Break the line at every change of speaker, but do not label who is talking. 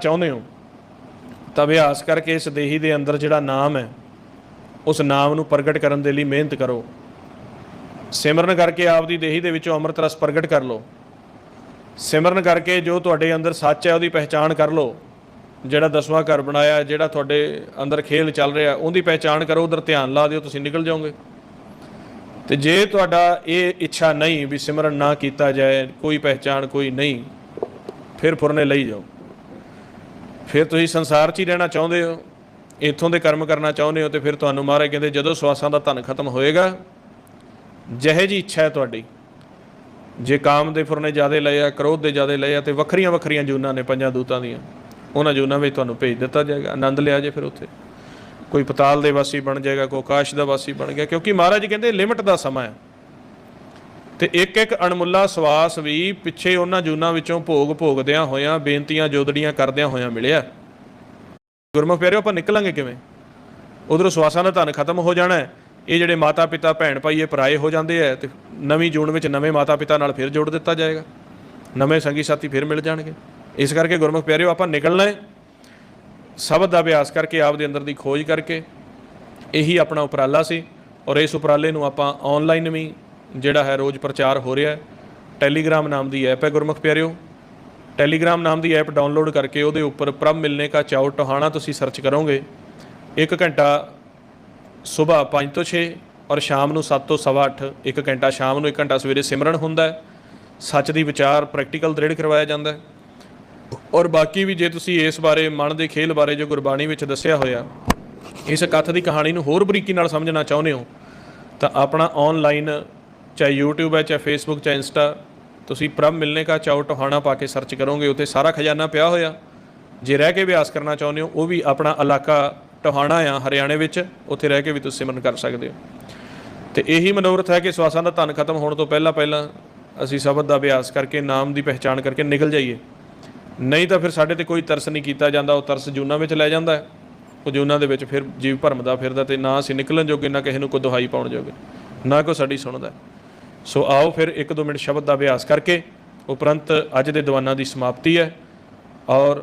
ਚਾਹੁੰਦੇ ਹੋ? ਤਾਂ ਅਭਿਆਸ ਕਰਕੇ ਇਸ ਦੇਹੀ ਦੇ ਅੰਦਰ ਜਿਹੜਾ ਨਾਮ ਹੈ, ਉਸ ਨਾਮ ਨੂੰ ਪ੍ਰਗਟ ਕਰਨ ਦੇ ਲਈ ਮਿਹਨਤ ਕਰੋ। ਸਿਮਰਨ ਕਰਕੇ ਆਪਦੀ ਦੇਹੀ ਦੇ ਵਿੱਚੋਂ ਅੰਮ੍ਰਿਤ ਰਸ ਪ੍ਰਗਟ ਕਰ ਲਓ। ਸਿਮਰਨ ਕਰਕੇ ਜੋ ਤੁਹਾਡੇ ਅੰਦਰ ਸੱਚ ਹੈ, ਉਹਦੀ ਪਹਿਚਾਣ ਕਰ ਲਓ। ਜਿਹੜਾ ਦਸਵਾਂ ਘਰ ਬਣਾਇਆ, ਜਿਹੜਾ ਤੁਹਾਡੇ ਅੰਦਰ ਖੇਲ ਚੱਲ ਰਿਹਾ, ਉਹਦੀ ਪਹਿਚਾਣ ਕਰੋ, ਉਧਰ ਧਿਆਨ ਲਾ ਦਿਓ, ਤੁਸੀਂ ਨਿਕਲ ਜਾਓਗੇ। ਤੇ ਜੇ ਤੁਹਾਡਾ ਇਹ ਇੱਛਾ ਨਹੀਂ ਵੀ ਸਿਮਰਨ ਨਾ ਕੀਤਾ ਜਾਏ, ਕੋਈ ਪਹਿਚਾਣ ਕੋਈ ਨਹੀਂ, ਫਿਰ ਫੁਰਨੇ ਲਈ ਜਾਓ। ਫਿਰ ਤੁਸੀਂ ਸੰਸਾਰ 'ਚ ਹੀ ਰਹਿਣਾ ਚਾਹੁੰਦੇ ਹੋ, ਇੱਥੋਂ ਦੇ ਕਰਮ ਕਰਨਾ ਚਾਹੁੰਦੇ ਹੋ ਤੇ ਫਿਰ ਤੁਹਾਨੂੰ ਮਹਾਰਾਜ ਕਹਿੰਦੇ ਜਦੋਂ ਸਵਾਸਾਂ ਦਾ ਧਨ ਖਤਮ ਹੋਏਗਾ, ਜਿਹੇ ਜੀ ਇੱਛਾ ਹੈ ਤੁਹਾਡੀ। ਜੇ ਕਾਮ ਦੇ ਫੁਰਨੇ ਜ਼ਿਆਦੇ ਲਏ ਆ, ਕ੍ਰੋਧ ਦੇ ਜ਼ਿਆਦੇ ਲਏ ਆ ਤੇ ਵੱਖਰੀਆਂ ਵੱਖਰੀਆਂ ਜੂਨਾਂ ਨੇ ਪੰਜਾਂ ਦੂਤਾਂ ਦੀਆਂ, ਉਹਨਾਂ ਜੂਨਾਂ ਵਿੱਚ ਤੁਹਾਨੂੰ ਭੇਜ ਦਿੱਤਾ ਜਾਏਗਾ, ਆਨੰਦ ਲਿਆ ਜੇ ਫਿਰ ਉੱਥੇ। ਕੋਈ ਪਤਾਲ ਦੇ ਵਾਸੀ ਬਣ ਜਾਏਗਾ, ਕੋਈ ਆਕਾਸ਼ ਦਾ ਵਾਸੀ ਬਣ ਗਿਆ, ਕਿਉਂਕਿ ਮਹਾਰਾਜ ਕਹਿੰਦੇ ਲਿਮਟ ਦਾ ਸਮਾਂ ਹੈ। ਤੇ ਇੱਕ ਇੱਕ ਅਣਮੁੱਲਾ ਸਵਾਸ ਵੀ ਪਿੱਛੇ ਉਹਨਾਂ ਜੂਨਾਂ ਵਿੱਚੋਂ ਭੋਗ ਭੋਗਦਿਆਂ ਹੋਇਆਂ, ਬੇਨਤੀਆਂ ਜੋਦੜੀਆਂ ਕਰਦਿਆਂ ਹੋਇਆਂ ਮਿਲਿਆ। ਗੁਰਮੁਖ ਪਿਆਰਿਓ, ਆਪਾਂ ਨਿਕਲਾਂਗੇ ਕਿਵੇਂ? ਉਧਰੋਂ ਸਵਾਸਾਂ ਦਾ ਧਨ ਖਤਮ ਹੋ ਜਾਣਾ ਇਹ ਜਿਹੜੇ ਮਾਤਾ ਪਿਤਾ ਭੈਣ ਭਾਈ ਇਹ ਪਰਾਏ ਹੋ ਜਾਂਦੇ ਆ ਤੇ ਨਵੀਂ ਜੂਨ ਵਿੱਚ ਨਵੇਂ ਮਾਤਾ ਪਿਤਾ ਨਾਲ ਫਿਰ ਜੋੜ ਦਿੱਤਾ ਜਾਏਗਾ। ਨਵੇਂ ਸੰਗੀ ਸਾਥੀ ਫਿਰ ਮਿਲ ਜਾਣਗੇ। ਇਸ ਕਰਕੇ ਗੁਰਮੁਖ ਪਿਆਰਿਓ, ਆਪਾਂ ਨਿਕਲਣਾ ਹੈ। ਸ਼ਬਦ ਦਾ ਅਭਿਆਸ ਕਰਕੇ, ਆਪ ਦੇ ਅੰਦਰ ਦੀ ਖੋਜ ਕਰਕੇ, ਇਹੀ ਆਪਣਾ ਉਪਰਾਲਾ ਸੀ। ਔਰ ਇਸ ਉਪਰਾਲੇ ਨੂੰ ਆਪਾਂ ਆਨਲਾਈਨ ਵੀ ਜਿਹੜਾ ਹੈ ਰੋਜ਼ ਪ੍ਰਚਾਰ ਹੋ ਰਿਹਾ ਹੈ। ਟੈਲੀਗ੍ਰਾਮ ਨਾਮ ਦੀ ਐਪ ਹੈ ਗੁਰਮੁਖ ਪਿਆਰਿਓ। ਟੈਲੀਗ੍ਰਾਮ ਨਾਮ ਦੀ ਐਪ ਡਾਊਨਲੋਡ ਕਰਕੇ ਉਹਦੇ ਉੱਪਰ ਪ੍ਰਭ ਮਿਲਨੇ ਕਾ ਚਾਉ ਟਹਾਣਾ ਤੁਸੀਂ ਸਰਚ ਕਰੋਗੇ। 1 ਘੰਟਾ ਸਵੇਰ 5 ਤੋਂ 6 ਔਰ ਸ਼ਾਮ ਨੂੰ 7 ਤੋਂ 8:30 1 ਘੰਟਾ ਸ਼ਾਮ ਨੂੰ 1 ਘੰਟਾ ਸਵੇਰੇ ਸਿਮਰਨ ਹੁੰਦਾ ਹੈ। ਸੱਚ ਦੀ ਵਿਚਾਰ ਪ੍ਰੈਕਟੀਕਲ ਦ੍ਰਿੜ ਕਰਵਾਇਆ ਜਾਂਦਾ ਹੈ। ਔਰ ਬਾਕੀ ਵੀ ਜੇ ਤੁਸੀਂ ਇਸ ਬਾਰੇ ਮਨ ਦੇ ਖੇਲ ਬਾਰੇ ਜੋ ਗੁਰਬਾਣੀ ਵਿੱਚ ਦੱਸਿਆ ਹੋਇਆ, ਇਸ ਕਥ ਦੀ ਕਹਾਣੀ ਨੂੰ ਹੋਰ ਬਰੀਕੀ ਨਾਲ ਸਮਝਣਾ ਚਾਹੁੰਦੇ ਹੋ, ਤਾਂ ਆਪਣਾ ਆਨਲਾਈਨ ਚਾਹੇ YouTube ਹੈ, ਚਾਹੇ Facebook, ਚਾਹੇ ਇੰਸਟਾ ਤੁਸੀਂ ਪ੍ਰਭ ਮਿਲਨੇ ਕਾ ਚਾਉ ਟਹਾਣਾ ਪਾ ਕੇ ਸਰਚ ਕਰੋਗੇ, ਉੱਥੇ ਸਾਰਾ ਖਜ਼ਾਨਾ ਪਿਆ ਹੋਇਆ। ਜੇ ਰਹਿ ਕੇ ਅਭਿਆਸ ਕਰਨਾ ਚਾਹੁੰਦੇ ਹੋ, ਉਹ ਵੀ ਆਪਣਾ ਇਲਾਕਾ ਟਹਾਣਾ ਆ, ਹਰਿਆਣੇ ਵਿੱਚ, ਉੱਥੇ ਰਹਿ ਕੇ ਵੀ ਤੁਸੀਂ ਸਿਮਰਨ ਕਰ ਸਕਦੇ ਹੋ। ਤੇ ਇਹੀ ਮਨੋਰਥ ਹੈ ਕਿ ਸਵਾਸਾਂ ਦਾ ਧਨ ਖਤਮ ਹੋਣ ਤੋਂ ਪਹਿਲਾਂ ਪਹਿਲਾਂ ਅਸੀਂ ਸ਼ਬਦ ਦਾ ਅਭਿਆਸ ਕਰਕੇ, ਨਾਮ ਦੀ ਪਹਿਚਾਣ ਕਰਕੇ ਨਿਕਲ ਜਾਈਏ। ਨਹੀਂ ਤਾਂ ਫਿਰ ਸਾਡੇ ਤੇ ਕੋਈ ਤਰਸ ਨਹੀਂ ਕੀਤਾ ਜਾਂਦਾ, ਉਹ ਤਰਸ ਜੂਨਾਂ ਵਿੱਚ ਲੈ ਜਾਂਦਾ ਹੈ। ਉਹ ਜੂਨਾਂ ਦੇ ਵਿੱਚ ਫਿਰ ਜੀਵ ਭਰਮਦਾ ਫਿਰਦਾ ਤੇ ਨਾ ਅਸੀਂ ਨਿਕਲਣ ਜੋਗੇ, ਨਾ ਕਿਸੇ ਨੂੰ ਕੋਈ ਦੁਹਾਈ ਪਾਉਣ ਜੋਗੇ। ਨਾ ਕੋਈ ਸਾਡੀ ਸੁਣਦਾ। ਸੋ ਆਓ ਫਿਰ ਇੱਕ ਦੋ ਮਿੰਟ ਸ਼ਬਦ ਦਾ ਅਭਿਆਸ ਕਰਕੇ ਉਪਰੰਤ ਅੱਜ ਦੇ ਦੀਵਾਨਾਂ ਦੀ ਸਮਾਪਤੀ ਹੈ ਔਰ